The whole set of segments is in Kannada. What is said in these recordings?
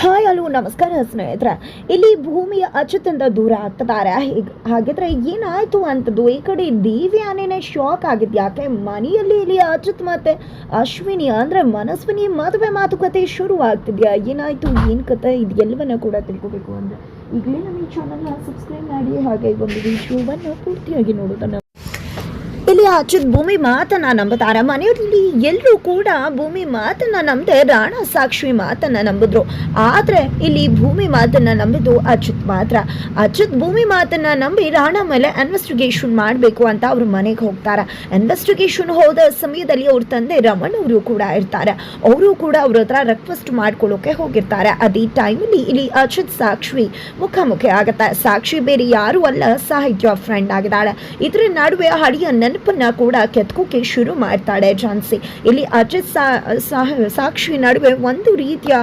ಹಾಯ್ ಅಲೋ ನಮಸ್ಕಾರ ಸ್ನೇಹಿತರೆ. ಇಲ್ಲಿ ಭೂಮಿಯ ಅಚ್ಚುತಿಂದ ದೂರ ಆಗ್ತದಾರೆ ಹೀಗ್- ಹಾಗಿದ್ರೆ ಏನಾಯ್ತು ಅಂತದ್ದು? ಈ ಕಡೆ ದೇವಿ ಆನೆನೆ ಶಾಕ್ ಆಗಿದ್ ಯಾಕೆ? ಮನೆಯಲ್ಲಿ ಇಲ್ಲಿ ಅಚ್ಯುತ್ ಮತ್ತೆ ಅಶ್ವಿನಿ, ಅಂದ್ರೆ ಮನಸ್ವಿನಿ ಮದುವೆ ಮಾತುಕತೆ ಶುರು ಆಗ್ತಿದ್ಯಾ ಏನಾಯ್ತು? ಏನ್ ಕತೆ? ಇದು ಎಲ್ಲವನ್ನ ಕೂಡ ತಿಳ್ಕೋಬೇಕು ಅಂದ್ರೆ ಈಗಲೇ ನಮ್ಮ ಈ ಚಾನಲ್ನ ಸಬ್ಸ್ಕ್ರೈಬ್ ಮಾಡಿ, ಹಾಗೆ ಒಂದು ವಿಡಿಯೋವನ್ನು ಪೂರ್ತಿಯಾಗಿ ನೋಡೋದನ್ನ ಇಲ್ಲಿ ಅಚ್ಯುತ್ ಭೂಮಿ ಮಾತನ್ನ ನಂಬುತ್ತಾರೆ. ಮನೆಯವರಲ್ಲಿ ಎಲ್ಲರೂ ಕೂಡ ಭೂಮಿ ಮಾತನ್ನ ನಂಬದೆ ರಾಣ ಸಾಕ್ಷಿ ಮಾತನ್ನ ನಂಬಿದ್ರು. ಆದ್ರೆ ಇಲ್ಲಿ ಭೂಮಿ ಮಾತನ್ನ ನಂಬಿದ್ದು ಅಚ್ಯುತ್ ಮಾತ್ರ. ಅಚ್ಯುತ್ ಭೂಮಿ ಮಾತನ್ನ ನಂಬಿ ರಾಣ ಮೇಲೆ ಇನ್ವೆಸ್ಟಿಗೇಷನ್ ಮಾಡಬೇಕು ಅಂತ ಅವ್ರ ಮನೆಗೆ ಹೋಗ್ತಾರೆ. ಇನ್ವೆಸ್ಟಿಗೇಷನ್ ಹೋದ ಸಮಯದಲ್ಲಿ ಅವ್ರ ತಂದೆ ರಮಣ್ ಅವರು ಕೂಡ ಇರ್ತಾರೆ. ಅವರು ಕೂಡ ಅವ್ರ ಹತ್ರ ರಿಕ್ವೆಸ್ಟ್ ಮಾಡ್ಕೊಳ್ಳೋಕೆ ಹೋಗಿರ್ತಾರೆ. ಅದೇ ಟೈಮಲ್ಲಿ ಇಲ್ಲಿ ಅಚ್ಯುತ್ ಸಾಕ್ಷಿ ಮುಖಾಮುಖಿ ಆಗತ್ತೆ. ಸಾಕ್ಷಿ ಬೇರೆ ಯಾರು ಅಲ್ಲ, ಸಾಹಿತ್ಯ ಫ್ರೆಂಡ್ ಆಗಿದ್ದಾಳೆ. ಇದ್ರ ನಡುವೆ ಹಳಿಯ ನೆನಪನ್ನ ಕೂಡ ಕೆತ್ಕೋಕೆ ಶುರು ಮಾಡ್ತಾಳೆ ಝಾನ್ಸಿ. ಇಲ್ಲಿ ಅಜಿತ್ ಸಾಕ್ಷಿ ನಡುವೆ ಒಂದು ರೀತಿಯ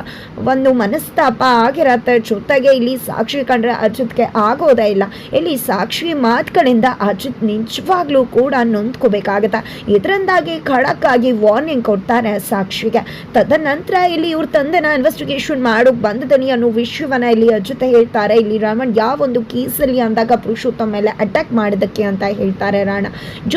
ಒಂದು ಮನಸ್ತಾಪ ಆಗಿರತ್ತೆ. ಜೊತೆಗೆ ಇಲ್ಲಿ ಸಾಕ್ಷಿ ಕಂಡ್ರೆ ಅಜಿತ್ಗೆ ಆಗೋದೇ ಇಲ್ಲ. ಇಲ್ಲಿ ಸಾಕ್ಷಿ ಮಾತುಗಳಿಂದ ಅಜಿತ್ ನಿಜವಾಗ್ಲೂ ಕೂಡ ನೊಂದ್ಕೋಬೇಕಾಗತ್ತೆ. ಇದರಿಂದಾಗಿ ಖಡಕ್ ಆಗಿ ವಾರ್ನಿಂಗ್ ಕೊಡ್ತಾರೆ ಸಾಕ್ಷಿಗೆ. ತದನಂತರ ಇಲ್ಲಿ ಇವ್ರ ತಂದೆನ ಇನ್ವೆಸ್ಟಿಗೇಷನ್ ಮಾಡೋಕ್ ಬಂದದನಿ ಅನ್ನೋ ವಿಷಯವನ್ನ ಇಲ್ಲಿ ಅಜಿತ್ ಹೇಳ್ತಾರೆ. ಇಲ್ಲಿ ರಾಮನ್ ಯಾವೊಂದು ಕೇಸಲ್ಲಿ ಅಂದಾಗ ಪುರುಷೋತ್ತಮ ಮೇಲೆ ಅಟ್ಯಾಕ್ ಮಾಡಿದಕ್ಕೆ ಅಂತ ಹೇಳ್ತಾರೆ ರಾಣ.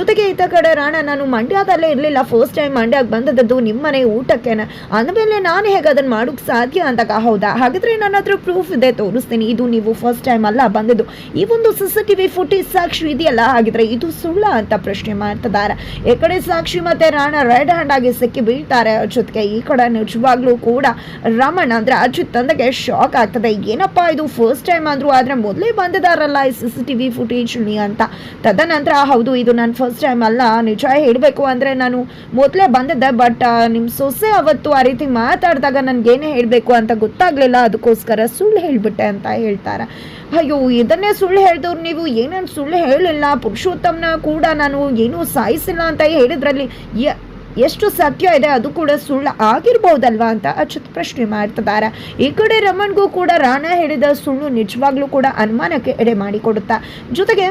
ಜೊತೆಗೆ ಈತ ಕಡೆ ರಾಣ, ನಾನು ಮಂಡ್ಯದಲ್ಲೇ ಇರಲಿಲ್ಲ. ಫಸ್ಟ್ ಟೈಮ್ ಮಂಡ್ಯಕ್ಕೆ ಬಂದದ್ದು ನಿಮ್ಮನೆ ಊಟಕ್ಕೆನೆ? ಅಂದಮೇಲೆ ನಾನು ಹೇಗೆ ಅದನ್ನು ಮಾಡೋಕ್ಕೆ ಸಾಧ್ಯ ಅಂದಾಗ ಹೌದಾ? ಹಾಗಾದ್ರೆ ನನ್ನ ಹತ್ರ ಪ್ರೂಫ್ ಇದೆ, ತೋರಿಸ್ತೀನಿ. ಇದು ನೀವು ಫಸ್ಟ್ ಟೈಮ್ ಅಲ್ಲ ಬಂದದ್ದು. ಈ ಒಂದು C C T V footage ಸಾಕ್ಷಿ ಇದೆಯಲ್ಲ? ಹಾಗಿದ್ರೆ ಇದು ಸುಳ್ಳ ಅಂತ ಪ್ರಶ್ನೆ ಮಾಡ್ತಿದ್ದಾರೆ. ಈ ಕಡೆ ಸಾಕ್ಷಿ ಮತ್ತೆ ರಾಣ ರೆಡ್ ಹ್ಯಾಂಡ್ ಆಗಿ ಸಿಕ್ಕಿ ಬೀಳ್ತಾರೆ ಜೊತೆಗೆ ಈ ಕಡೆ ನಿಜವಾಗ್ಲೂ ಕೂಡ ರಮಣ ಅಂದರೆ ಅಜಿತ್ ತಂದೆಗೆ ಶಾಕ್ ಆಗ್ತದೆ. ಏನಪ್ಪಾ ಇದು? ಫಸ್ಟ್ ಟೈಮ್ ಅಂದ್ರು ಆದರೆ ಮೊದಲೇ ಬಂದಿದಾರಲ್ಲ ಈ C C T V footage ಅಂತ. ತದನಂತರ ಹೌದು, ಇದು ನಾನು ಫಸ್ಟ್ ಟೈಮ್ ಅಲ್ಲ ನಿಜ ಹೇಳಬೇಕು ಅಂದರೆ ನಾನು ಮೊದಲೇ ಬಂದಿದ್ದೆ ಬಟ್ ನಿಮ್ಮ ಸೊಸೆ ಅವತ್ತು ಆ ರೀತಿ ಮಾತಾಡಿದಾಗ ನನಗೇನೇ ಹೇಳಬೇಕು ಅಂತ ಗೊತ್ತಾಗಲಿಲ್ಲ, ಅದಕ್ಕೋಸ್ಕರ ಸುಳ್ಳು ಹೇಳಿಬಿಟ್ಟೆ ಅಂತ ಹೇಳ್ತಾರೆ. ಅಯ್ಯೋ, ಇದನ್ನೇ ಸುಳ್ಳು ಹೇಳಿದವ್ರು ನೀವು, ಏನೇನು ಸುಳ್ಳು ಹೇಳಿಲ್ಲ, ಪುರುಷೋತ್ತಮನ ಕೂಡ ನಾನು ಏನೂ ಸಾಯಿಸಿಲ್ಲ ಅಂತ ಹೇಳಿದ್ರಲ್ಲಿ ಎಷ್ಟು ಸತ್ಯ ಇದೆ, ಅದು ಕೂಡ ಸುಳ್ಳು ಆಗಿರ್ಬೋದಲ್ವಾ ಅಂತ ಅಚ್ಯುತ್ ಪ್ರಶ್ನೆ ಮಾಡ್ತಿದ್ದಾರೆ. ಈ ಕಡೆ ರಮಣ್ಗೂ ಕೂಡ ರಾಣ ಹೇಳಿದ ಸುಳ್ಳು ನಿಜವಾಗ್ಲೂ ಕೂಡ ಅನುಮಾನಕ್ಕೆ ಎಡೆ ಮಾಡಿಕೊಡುತ್ತಾ. ಜೊತೆಗೆ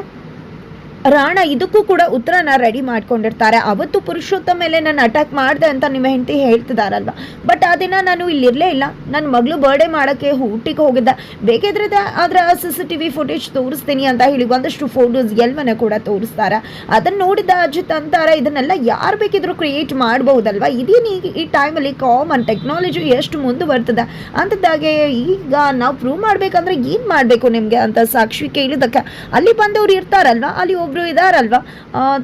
ರಾಣ ಇದಕ್ಕೂ ಕೂಡ ಉತ್ತರನ ರೆಡಿ ಮಾಡ್ಕೊಂಡಿರ್ತಾರೆ. ಅವತ್ತು ಪುರುಷೋತ್ತಮ ಮೇಲೆ ನಾನು ಅಟ್ಯಾಕ್ ಮಾಡಿದೆ ಅಂತ ನಿಮ್ಮ ಹೆಂಡತಿ ಹೇಳ್ತಿದಾರಲ್ವ? ಬಟ್ ಆ ದಿನ ನಾನು ಇಲ್ಲಿರಲೇ ಇಲ್ಲ. ನನ್ನ ಮಗಳು ಬರ್ಡೇ ಮಾಡೋಕ್ಕೆ ಊಟಿಗೆ ಹೋಗಿದ್ದೆ. ಬೇಕಿದ್ರೆ ಅದರ C C T V footage ತೋರಿಸ್ತೀನಿ ಅಂತ ಹೇಳಿ ಒಂದಷ್ಟು ಫೋಟೋಸ್ ಎಲ್ಲವನ್ನ ಕೂಡ ತೋರಿಸ್ತಾರೆ. ಅದನ್ನು ನೋಡಿದ ಅಜಿತ್ ಅಂತಾರೆ, ಇದನ್ನೆಲ್ಲ ಯಾರು ಬೇಕಿದ್ರು ಕ್ರಿಯೇಟ್ ಮಾಡಬಹುದಲ್ವಾ? ಇದೇನು ಈ ಈ ಟೈಮಲ್ಲಿ ಕಾಮನ್ ಟೆಕ್ನಾಲಜಿ ಎಷ್ಟು ಮುಂದುವರ್ತದೆ ಅಂಥದ್ದಾಗೆ ಈಗ ನಾವು ಪ್ರೂವ್ ಮಾಡಬೇಕಂದ್ರೆ ಏನು ಮಾಡಬೇಕು ನಿಮಗೆ ಅಂತ ಸಾಕ್ಷಿ ಕೇಳಿದಕ್ಕೆ ಅಲ್ಲಿ ಬಂದವ್ರು ಇರ್ತಾರಲ್ವ? ಅಲ್ಲಿ ಒಬ್ರು ಇದಾರಲ್ವಾ?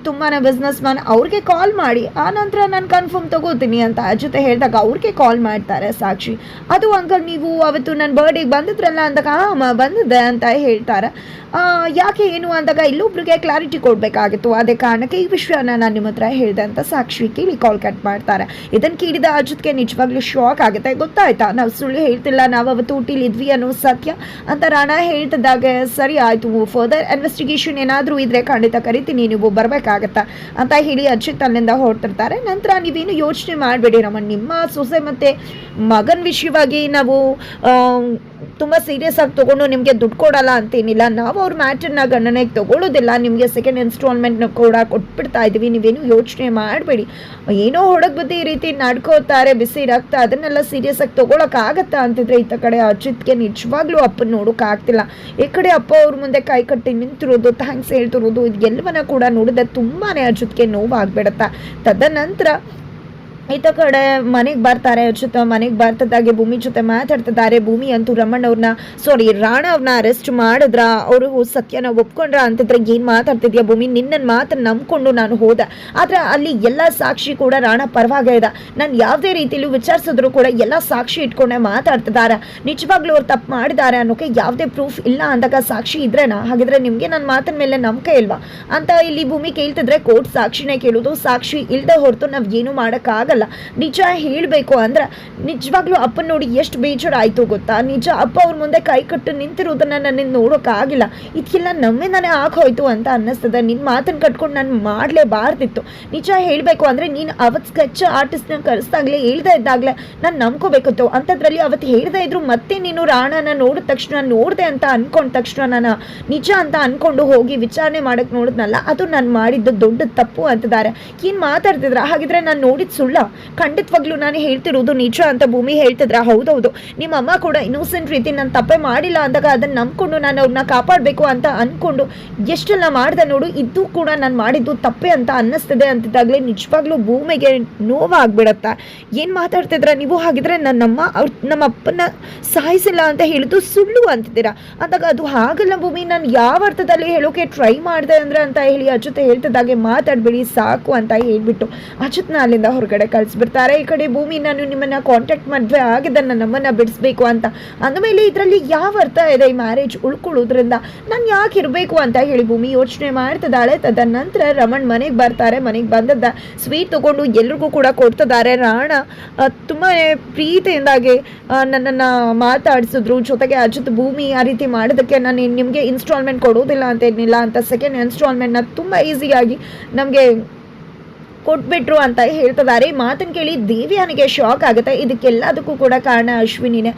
ತುಂಬಾ ಬಿಸ್ನೆಸ್ ಮ್ಯಾನ್ ಅವ್ರಿಗೆ ಕಾಲ್ ಮಾಡಿ ಆ ನಂತರ ನಾನು ಕನ್ಫರ್ಮ್ ತಗೋತೀನಿ ಅಂತ ಜೊತೆ ಹೇಳಿದಾಗ ಅವ್ರಿಗೆ ಕಾಲ್ ಮಾಡ್ತಾರೆ ಸಾಕ್ಷಿ. ಅದು ಅಂಕಲ್ ನೀವು ಅವತ್ತು ನನ್ನ ಬರ್ಡೇಗೆ ಬಂದಿದ್ರಲ್ಲ ಅಂದಾಗ ಹಾಂ ಬಂದಿದೆ ಅಂತ ಹೇಳ್ತಾರೆ. ಆ, ಯಾಕೆ ಏನು ಅಂದಾಗ ಇಲ್ಲೊಬ್ರಿಗೆ ಕ್ಲಾರಿಟಿ ಕೊಡಬೇಕಾಗಿತ್ತು. ಅದೇ ಕಾರಣಕ್ಕೆ ಈ ವಿಷಯನ ನಾನು ನಿಮ್ಮ ಹತ್ರ ಹೇಳಿದೆ ಅಂತ ಸಾಕ್ಷಿ ಕೇಳಿ ಕಾಲ್ ಕಟ್ ಮಾಡ್ತಾರೆ. ಇದನ್ನು ಕೇಳಿದ ಅಜಿತ್ಗೆ ನಿಜವಾಗ್ಲೂ ಶಾಕ್ ಆಗುತ್ತೆ. ಗೊತ್ತಾಯ್ತಾ? ನಾವು ಸುಳ್ಳು ಹೇಳ್ತಿಲ್ಲ ನಾವು ಅವತ್ತು ಊಟಿಲಿ ಇದ್ವಿ ಅನ್ನೋ ಸತ್ಯ ಅಂತ ರಾಣ ಹೇಳ್ತಿದ್ದಾಗ ಸರಿ ಆಯಿತು ಫರ್ದರ್ ಇನ್ವೆಸ್ಟಿಗೇಷನ್ ಏನಾದರೂ ಇದ್ರೆ ಖಂಡಿತ ಕರಿತೀನಿ, ನೀವು ಬರಬೇಕಾಗತ್ತಾ? ಅಂತ ಹೇಳಿ ಅಜಿತ್ ಅಲ್ಲಿಂದ ಹೊರಟಿರ್ತಾರೆ. ನಂತರ ನೀವೇನು ಯೋಚನೆ ಮಾಡಬೇಡಿ ರಮಣ್, ನಿಮ್ಮ ಸೊಸೆ ಮತ್ತು ಮಗನ ವಿಷಯವಾಗಿ ನಾವು ತುಂಬ ಸೀರಿಯಸ್ ಆಗಿ ತೊಗೊಂಡು ನಿಮಗೆ ದುಡ್ಡು ಕೊಡಲ್ಲ ಅಂತೇನಿಲ್ಲ. ನಾವು ಅವ್ರ ಮ್ಯಾಟರ್ನ ಗಣನೆಗೆ ತೊಗೊಳ್ಳೋದಿಲ್ಲ ನಿಮಗೆ ಸೆಕೆಂಡ್ ಇನ್ಸ್ಟಾಲ್ಮೆಂಟ್ನ ಕೂಡ ಕೊಟ್ಬಿಡ್ತಾ ಇದ್ದೀವಿ. ನೀವೇನು ಯೋಚನೆ ಮಾಡಬೇಡಿ. ಏನೋ ಹೊಡಕ್ ಬುದ್ಧಿ ಈ ರೀತಿ ನಡ್ಕೋತಾರೆ, ಬಿಸಿ ರಕ್ತ ಅದನ್ನೆಲ್ಲ ಸೀರಿಯಸ್ ಆಗಿ ತೊಗೊಳಕ್ಕಾಗತ್ತಾ ಅಂತಿದ್ರೆ ಈತ ಕಡೆ ಅಜಿತ್ಗೆ ನಿಜವಾಗ್ಲೂ ಅಪ್ಪನ ನೋಡೋಕ್ಕಾಗ್ತಿಲ್ಲ ಈ ಕಡೆ ಅಪ್ಪ ಅವ್ರ ಮುಂದೆ ಕೈ ಕಟ್ಟಿ ನಿಂತಿರೋದು ಥ್ಯಾಂಕ್ಸ್ ಹೇಳ್ತಿರೋದು ಇದು ಎಲ್ಲವನ್ನ ಕೂಡ ನೋಡಿದ್ರೆ ತುಂಬಾ ಅಜಿತ್ಗೆ ನೋವಾಗ್ಬಿಡತ್ತ. ತದನಂತರ ಈತ ಕಡೆ ಮನೆಗೆ ಬರ್ತಾರೆ ಅಚ್ಯುತ ಮನೆಗೆ ಬರ್ತದಾಗೆ ಭೂಮಿ ಜೊತೆ ಮಾತಾಡ್ತಿದ್ದಾರೆ. ಭೂಮಿ ಅಂತೂ ರಮಣ್ಣ ಅವ್ರನ್ನ ಸಾರಿ ರಾಣ ಅವ್ರನ್ನ ಅರೆಸ್ಟ್ ಮಾಡಿದ್ರ, ಅವರು ಸತ್ಯನ ಒಪ್ಕೊಂಡ್ರ ಅಂತಿದ್ರೆ ಏನು ಮಾತಾಡ್ತಿದ್ಯಾ ಭೂಮಿ? ನಿನ್ನ ಮಾತ್ರ ನಂಬ್ಕೊಂಡು ನಾನು ಹೋದೆ. ಆದ್ರೆ ಅಲ್ಲಿ ಎಲ್ಲ ಸಾಕ್ಷಿ ಕೂಡ ರಾಣ ಪರವಾಗ ಇದೆ. ನಾನು ಯಾವುದೇ ರೀತಿಯಲ್ಲಿ ವಿಚಾರಿಸಿದ್ರು ಕೂಡ ಎಲ್ಲ ಸಾಕ್ಷಿ ಇಟ್ಕೊಂಡೆ ಮಾತಾಡ್ತಿದ್ದಾರೆ. ನಿಜವಾಗ್ಲೂ ಅವ್ರು ತಪ್ಪು ಮಾಡಿದ್ದಾರೆ ಅನ್ನೋಕೆ ಯಾವುದೇ ಪ್ರೂಫ್ ಇಲ್ಲ ಅಂದಾಗ ಸಾಕ್ಷಿ ಇದ್ರೇನಾ? ಹಾಗಿದ್ರೆ ನಿಮಗೆ ನನ್ನ ಮಾತಿನ ಮೇಲೆ ನಂಬಿಕೆ ಇಲ್ವಾ? ಅಂತ ಇಲ್ಲಿ ಭೂಮಿ ಕೇಳ್ತಿದ್ರೆ ಕೋರ್ಟ್ ಸಾಕ್ಷಿನೇ ಕೇಳೋದು. ಸಾಕ್ಷಿ ಇಲ್ಲದೆ ಹೊರತು ನಾವು ಏನು ಮಾಡೋಕ್ಕಾಗಲ್ಲ ನಿಜ ಹೇಳಬೇಕು ಅಂದ್ರೆ ನಿಜವಾಗ್ಲೂ ಅಪ್ಪನ ನೋಡಿ ಎಷ್ಟು ಬೇಜಾರು ಆಯಿತು ಗೊತ್ತಾ? ನಿಜ ಅಪ್ಪ ಅವ್ರ ಮುಂದೆ ಕೈ ಕಟ್ಟು ನಿಂತಿರೋದನ್ನ ನನಗೆ ನೋಡೋಕ್ಕಾಗಿಲ್ಲ ಇದಕ್ಕೆಲ್ಲ ನಮ್ಮಿಂದಾನೇ ಆಗೋಯ್ತು ಅಂತ ಅನ್ನಿಸ್ತದೆ. ನಿನ್ನ ಮಾತನ್ನು ಕಟ್ಕೊಂಡು ನಾನು ಮಾಡಲೇಬಾರ್ದಿತ್ತು. ನಿಜ ಹೇಳಬೇಕು ಅಂದರೆ ನೀನು ಅವತ್ತು ಸ್ಕೆಚ್ ಆರ್ಟಿಸ್ಟ್ನ ಕರೆಸ್ದಾಗಲೇ, ಹೇಳ್ದೆ ಇದ್ದಾಗಲೇ ನಾನು ನಂಬ್ಕೋಬೇಕಿತ್ತು. ಅಂಥದ್ರಲ್ಲಿ ಅವತ್ತು ಹೇಳ್ದೆ ಇದ್ರು ಮತ್ತೆ ನೀನು ರಾಣನ ನೋಡಿದ ತಕ್ಷಣ ನೋಡಿದೆ ಅಂತ ಅಂದ್ಕೊಂಡ ತಕ್ಷಣ ನಾನು ನಿಜ ಅಂತ ಅನ್ಕೊಂಡು ಹೋಗಿ ವಿಚಾರಣೆ ಮಾಡೋಕ್ಕೆ ನೋಡಿದ್ನಲ್ಲ, ಅದು ನಾನು ಮಾಡಿದ್ದು ದೊಡ್ಡ ತಪ್ಪು ಅಂತಿದ್ದಾರೆ. ಏನು ಮಾತಾಡ್ತಿದ್ರ? ಹಾಗಿದ್ರೆ ನಾನು ನೋಡಿದ ಸುಳ್ಳ ಖಂಡಿತವಾಗ್ಲೂ ನಾನು ಹೇಳ್ತಿರೋದು ನಿಜ ಅಂತ ಭೂಮಿ ಹೇಳ್ತಿದ್ರ ಹೌದೌದು. ನಿಮ್ಮ ಅಮ್ಮ ಕೂಡ ಇನ್ನೋಸೆಂಟ್ ರೀತಿ ನಾನು ತಪ್ಪೆ ಮಾಡಿಲ್ಲ ಅಂದಾಗ ಅದನ್ನ ನಂಬ್ಕೊಂಡು ನಾನು ಅವ್ರನ್ನ ಕಾಪಾಡಬೇಕು ಅಂತ ಅಂದ್ಕೊಂಡು ಎಷ್ಟೆಲ್ಲ ಮಾಡಿದೆ ನೋಡು, ಇದು ಕೂಡ ನಾನು ಮಾಡಿದ್ದು ತಪ್ಪೆ ಅಂತ ಅನ್ನಿಸ್ತದೆ ಅಂತಿದ್ದಾಗಲೇ ನಿಜವಾಗ್ಲೂ ಭೂಮಿಗೆ ನೋವಾಗ್ಬಿಡತ್ತೆ. ಏನು ಮಾತಾಡ್ತಿದ್ರ? ನೀವು ಹಾಗಿದ್ರೆ ನನ್ನಮ್ಮ ಅವ್ರ ನಮ್ಮ ಅಪ್ಪನ ಸಾಯಿಸಿಲ್ಲ ಅಂತ ಹೇಳಿದ್ದು ಸುಳ್ಳು ಅಂತಿದ್ದೀರಾ? ಅಂದಾಗ ಅದು ಹಾಗಲ್ಲ ಭೂಮಿ, ನಾನು ಯಾವ ಅರ್ಥದಲ್ಲಿ ಹೇಳೋಕೆ ಟ್ರೈ ಮಾಡಿದೆ ಅಂದ್ರೆ ಅಂತ ಹೇಳಿ ಅಚ್ಯುತ ಹೇಳ್ತಿದ್ದಾಗೆ ಮಾತಾಡಬೇಡಿ, ಸಾಕು ಅಂತ ಹೇಳ್ಬಿಟ್ಟು. ಅಚ್ಯುತ್ನ ಅಲ್ಲಿಂದ ಹೊರಗಡೆ ಕಳಿಸ್ಬಿಡ್ತಾರೆ. ಈ ಕಡೆ ಭೂಮಿ ನಾನು ನಿಮ್ಮನ್ನ ಕಾಂಟ್ಯಾಕ್ಟ್ ಮದುವೆ ಆಗಿದೆ ನಮ್ಮನ್ನು ಬಿಡಿಸ್ಬೇಕು ಅಂತ. ಅಂದಮೇಲೆ ಇದರಲ್ಲಿ ಯಾವ ಅರ್ಥ ಇದೆ ಈ ಮ್ಯಾರೇಜ್ ಉಳ್ಕೊಳ್ಳೋದ್ರಿಂದ? ನಾನು ಯಾಕೆ ಇರಬೇಕು ಅಂತ ಹೇಳಿ ಭೂಮಿ ಯೋಚನೆ ಮಾಡ್ತಿದ್ದಾಳೆ. ತದನಂತರ ರಮಣ್ ಮನೆಗೆ ಬರ್ತಾರೆ. ಮನೆಗೆ ಬಂದದ್ದ ಸ್ವೀಟ್ ತಗೊಂಡು ಎಲ್ರಿಗೂ ಕೂಡ ಕೊಡ್ತಿದ್ದಾರೆ. ರಾಣ ತುಂಬ ಪ್ರೀತಿಯಿಂದಾಗಿ ನನ್ನನ್ನು ಮಾತಾಡಿಸಿದ್ರು. ಜೊತೆಗೆ ಅಜಿತ್ ಭೂಮಿ ಆ ರೀತಿ ಮಾಡೋದಕ್ಕೆ ನಾನು ನಿಮಗೆ ಇನ್ಸ್ಟಾಲ್ಮೆಂಟ್ ಕೊಡೋದಿಲ್ಲ ಅಂತ ಏನಿಲ್ಲ ಅಂತ ಸೆಕೆಂಡ್ ಇನ್ಸ್ಟಾಲ್ಮೆಂಟ್ನ ತುಂಬ ಈಸಿಯಾಗಿ ನಮಗೆ ಕೊಟ್ಬಿಟ್ರು ಅಂತ ಹೇಳ್ತಿದ್ದಾರೆ ಈ ಮಾತನ್ನು ಕೇಳಿ ದೇವಿಯಾನಿಗೆ ಶಾಕ್ ಆಗುತ್ತೆ. ಇದಕ್ಕೆಲ್ಲದಕ್ಕೂ ಕೂಡ ಕಾರಣ ಅಶ್ವಿನಿನೇ.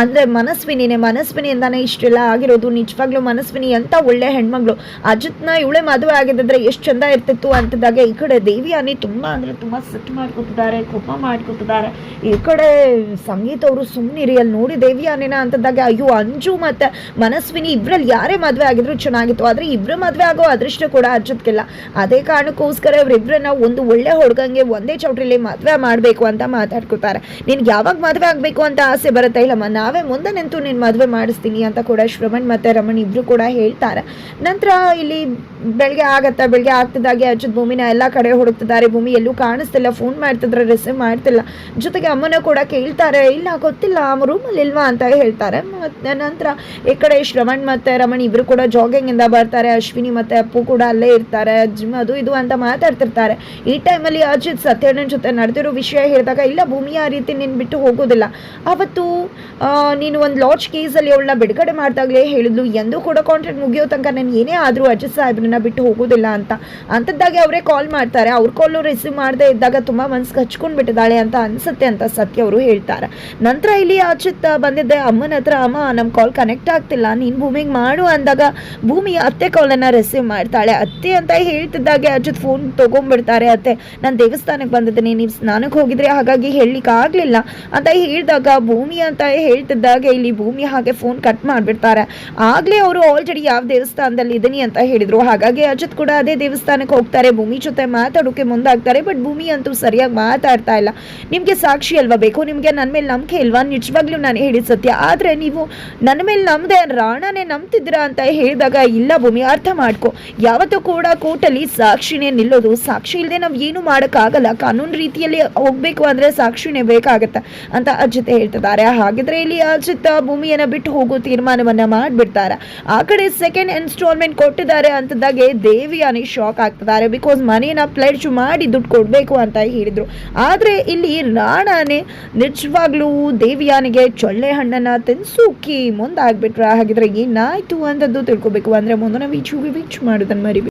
ಅಂದರೆ ಮನಸ್ವಿನಿನೇ. ಮನಸ್ವಿನಿಯಿಂದಾನೇ ಇಷ್ಟೆಲ್ಲ ಆಗಿರೋದು ನಿಜವಾಗ್ಲೂ ಮನಸ್ವಿನಿ ಅಂತ ಒಳ್ಳೆ ಹೆಣ್ಮಗಳು. ಅಜಿತ್ನ ಇವಳೆ ಮದುವೆ ಆಗಿದ್ರೆ ಎಷ್ಟು ಚಂದ ಇರ್ತಿತ್ತು ಅಂತಿದ್ದಾಗ ಈ ಕಡೆ ದೇವಿಯಾನಿ ತುಂಬಾ ಅಂದ್ರೆ ತುಂಬಾ ಸಿಟ್ಟು ಮಾಡ್ಕೊತಿದ್ದಾರೆ, ಕೋಪ ಮಾಡ್ಕೊತಿದ್ದಾರೆ. ಈ ಕಡೆ ಸಂಗೀತ ಅವರು ಸುಮ್ಮನಿರಿ ಅಲ್ಲಿ ನೋಡಿ ದೇವಿಯಾನಿನ ಅಂತಿದ್ದಾಗ ಅಯ್ಯೋ ಅಂಜು ಮತ್ತೆ ಮನಸ್ವಿನಿ ಇಬ್ಬರಲ್ಲಿ ಯಾರೇ ಮದುವೆ ಆಗಿದ್ರು ಚೆನ್ನಾಗಿತ್ತು. ಆದ್ರೆ ಇಬ್ಬರು ಮದುವೆ ಆಗೋ ಅದೃಷ್ಟ ಕೂಡ ಅಜಿತ್ಗೆಲ್ಲ. ಅದೇ ಕಾರಣಕ್ಕೋಸ್ಕರ ಇವರಿಬ್ರನ್ನ ಒಂದು ಒಳ್ಳೆ ಹುಡುಗಂಗೆ ಒಂದೇ ಚೌಟ್ರಿಲಿ ಮದುವೆ ಮಾಡಬೇಕು ಅಂತ ಮಾತಾಡ್ಕೊತಾರೆ ನಿನ್ಗೆ ಯಾವಾಗ ಮದುವೆ ಆಗಬೇಕು ಅಂತ ಆಸೆ ಬರುತ್ತೆ ಇಲ್ಲಮ್ಮ? ನಾವೇ ಮುಂದೆ ನಿಂತು ನೀನು ಮದುವೆ ಮಾಡಿಸ್ತೀನಿ ಅಂತ ಕೂಡ ಶ್ರವಣ್ ಮತ್ತೆ ರಮಣ್ ಇಬ್ಬರು ಕೂಡ ಹೇಳ್ತಾರೆ. ನಂತರ ಇಲ್ಲಿ ಬೆಳಗ್ಗೆ ಆಗತ್ತಾ? ಬೆಳಗ್ಗೆ ಆಗ್ತಿದ್ದಾಗೆ ಅಜ್ಜದ ಭೂಮಿನ ಎಲ್ಲ ಕಡೆ ಹುಡುಕ್ತಿದ್ದಾರೆ. ಭೂಮಿ ಎಲ್ಲೂ ಕಾಣಿಸ್ತಿಲ್ಲ. ಫೋನ್ ಮಾಡ್ತಿದ್ರೆ ರಿಸೀವ್ ಮಾಡ್ತಿಲ್ಲ. ಜೊತೆಗೆ ಅಮ್ಮನ ಕೂಡ ಕೇಳ್ತಾರೆ, ಇಲ್ಲ ಗೊತ್ತಿಲ್ಲ ರೂಮಲ್ಲಿ ಇಲ್ವಾ ಅಂತ ಹೇಳ್ತಾರೆ. ಮತ್ತು ನಂತರ ಈ ಕಡೆ ಶ್ರವಣ್ ಮತ್ತೆ ರಮಣ್ ಇಬ್ಬರು ಕೂಡ ಜಾಗಿಂಗಿಂದ ಬರ್ತಾರೆ. ಅಶ್ವಿನಿ ಮತ್ತು ಅಪ್ಪು ಕೂಡ ಅಲ್ಲೇ ಇರ್ತಾರೆ. ಅಜ್ಜಿ, ಅದು ಇದು ಅಂತ ಮಾತಾಡ್ತಿರ್ತಾರೆ. ಈ ಟೈಮಲ್ಲಿ ಅಜಿತ್ ಸತ್ಯಣ್ಣನ ಜೊತೆ ನಡೆದಿರೋ ವಿಷಯ ಹೇಳಿದಾಗ, ಇಲ್ಲ ಭೂಮಿ ಆ ರೀತಿ ನೀನು ಬಿಟ್ಟು ಹೋಗೋದಿಲ್ಲ. ಅವತ್ತು ನೀನು ಒಂದು ಲಾಡ್ಜ್ ಕೇಸಲ್ಲಿ ಅವಳನ್ನ ಬಿಡುಗಡೆ ಮಾಡಿದಾಗಲೇ ಹೇಳಿದ್ಲು. ಎಂದೂ ಕೂಡ ಕಾಂಟ್ರಾಕ್ಟ್ ಮುಗಿಯೋ ತನಕ ನಾನು ಏನೇ ಆದರೂ ಅಜಿತ್ ಸಾಹೇಬ್ರನ್ನ ಬಿಟ್ಟು ಹೋಗೋದಿಲ್ಲ ಅಂತ. ಅಂಥದ್ದಾಗೆ ಅವರೇ ಕಾಲ್ ಮಾಡ್ತಾರೆ. ಅವ್ರ ಕಾಲು ರಿಸೀವ್ ಮಾಡದೇ ಇದ್ದಾಗ ತುಂಬ ಮನ್ಸಿಗೆ ಹಚ್ಕೊಂಡು ಬಿಟ್ಟಿದ್ದಾಳೆ ಅಂತ ಅನಿಸುತ್ತೆ ಅಂತ ಸತ್ಯ ಅವರು ಹೇಳ್ತಾರೆ. ನಂತರ ಇಲ್ಲಿ ಅಜಿತ್ ಬಂದಿದ್ದೆ, ಅಮ್ಮನ ಹತ್ರ ಅಮ್ಮ ನಮ್ಮ ಕಾಲ್ ಕನೆಕ್ಟ್ ಆಗ್ತಿಲ್ಲ. ನೀನು ಭೂಮಿಗೆ ಮಾಡು ಅಂದಾಗ ಭೂಮಿ ಅತ್ತೆ ಕಾಲನ್ನು ರಿಸೀವ್ ಮಾಡ್ತಾಳೆ. ಅತ್ತೆ ಅಂತ ಹೇಳ್ತಿದ್ದಾಗೆ ಅಜಿತ್ ಫೋನ್ ತೊಗೊಂಡ್ಬಿಡ್ತಾರೆ ಅತ್ತೆ, ನಾನು ದೇವಸ್ಥಾನಕ್ಕೆ ಬಂದಿದ್ದೀನಿ, ನೀವು ಸ್ನಾನಕ್ಕೆ ಹೋಗಿದ್ರೆ ಹಾಗಾಗಿ ಹೇಳಲಿಕ್ಕೆ ಆಗಲಿಲ್ಲ. ಅಂತ ಹೇಳಿದಾಗ ಭೂಮಿ ಅಂತ ಹೇಳ್ತಿದ್ದಾಗ ಇಲ್ಲಿ ಭೂಮಿ ಹಾಗೆ ಫೋನ್ ಕಟ್ ಮಾಡಿಬಿಡ್ತಾರೆ. ಆಗಲೇ ಅವರು ಆಲ್ರೆಡಿ ಯಾವ ದೇವಸ್ಥಾನದಲ್ಲಿ ಇದ್ದೀನಿ ಅಂತ ಹೇಳಿದ್ರು. ಹಾಗಾಗಿ ಅಜಿತ್ ಕೂಡ ಅದೇ ದೇವಸ್ಥಾನಕ್ಕೆ ಹೋಗ್ತಾರೆ. ಭೂಮಿ ಜೊತೆ ಮಾತಾಡೋಕೆ ಮುಂದಾಗ್ತಾರೆ. ಬಟ್ ಭೂಮಿ ಅಂತೂ ಸರಿಯಾಗಿ ಮಾತಾಡ್ತಾ ಇಲ್ಲ. ನಿಮಗೆ ಸಾಕ್ಷಿ ಅಲ್ವಾ ಬೇಕು? ನಿಮಗೆ ನನ್ನ ಮೇಲೆ ನಂಬಿಕೆ ಇಲ್ವಾ? ನಿಜವಾಗ್ಲೂ ನಾನು ಹೇಳಿದ ಸತ್ಯ. ಆದರೆ ನೀವು ನನ್ನ ಮೇಲೆ ನಂಬದೆ ರಾಣನೇ ನಂಬ್ತಿದ್ದೀರಾ ಅಂತ ಹೇಳಿದಾಗ, ಇಲ್ಲ ಭೂಮಿ, ಅರ್ಥ ಮಾಡ್ಕೊ. ಯಾವತ್ತೂ ಕೂಡ ಕೋರ್ಟಲ್ಲಿ ಸಾಕ್ಷಿನೇ ನಿಲ್ಲೋದು, ಸಾಕ್ಷಿ ಇಲ್ಲದೆ ನಾವು ಏನು ಮಾಡೋಕ್ಕಾಗಲ್ಲ. ಕಾನೂನು ರೀತಿಯಲ್ಲಿ ಹೋಗ್ಬೇಕು ಅಂದರೆ ಸಾಕ್ಷಿನೇ ಬೇಕಾಗತ್ತೆ ಅಂತ ಅಜಿತ್ ಹೇಳ್ತಿದ್ದಾರೆ. ಹಾಗಿದ್ರೆ ಇಲ್ಲಿ ಅಜಿತ್ ಭೂಮಿಯನ್ನು ಬಿಟ್ಟು ಹೋಗೋ ತೀರ್ಮಾನವನ್ನು ಮಾಡಿಬಿಡ್ತಾರೆ. ಆ ಕಡೆ ಸೆಕೆಂಡ್ ಇನ್ಸ್ಟಾಲ್ಮೆಂಟ್ ಕೊಟ್ಟಿದ್ದಾರೆ ಅಂತದಾಗೆ ದೇವಿಯಾನಿ ಶಾಕ್ ಆಗ್ತಿದ್ದಾರೆ. ಬಿಕಾಸ್ ಮನೆಯನ್ನು ಪ್ಲೆಡ್ಜ್ ಮಾಡಿ ದುಡ್ಡು ಕೊಡಬೇಕು ಅಂತ ಹೇಳಿದ್ರು. ಆದರೆ ಇಲ್ಲಿ ರಾಣಾನೇ ನಿಜವಾಗ್ಲೂ ದೇವಿಯಾನಿಗೆ ಚೊಳ್ಳೆ ಹಣ್ಣನ್ನ ತಿನ್ಸೋಕೆ ಮುಂದಾಗ್ಬಿಟ್ರ. ಹಾಗಿದ್ರೆ ಏನಾಯ್ತು ಅಂತದ್ದು ತಿಳ್ಕೊಬೇಕು. ಅಂದ್ರೆ ಮುಂದೆ ನಾವು ವೀಚ್ ಮಾಡೋದನ್ನು ಮರಿಬೇಕು